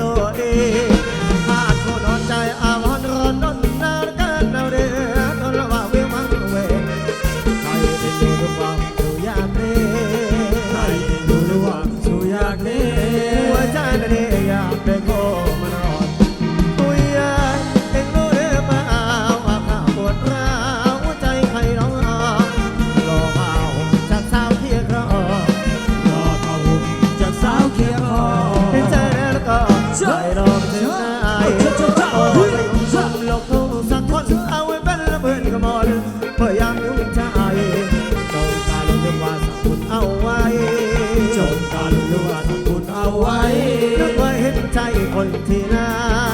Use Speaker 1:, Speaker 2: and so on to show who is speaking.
Speaker 1: ตัวเองมากคนนอนใจอาวอนร้อนนอนนานกันเราเดือดระว่าเวมังเวใครเป็นอยู่ทุกคามสุยากนี้ใครเป
Speaker 2: ็นอยู่ทุกคามสุยากนี้หั
Speaker 1: วใจน่เองอยากเป็นคน
Speaker 2: ไว้นึ
Speaker 1: กว่าเห็นใจคนที่น่า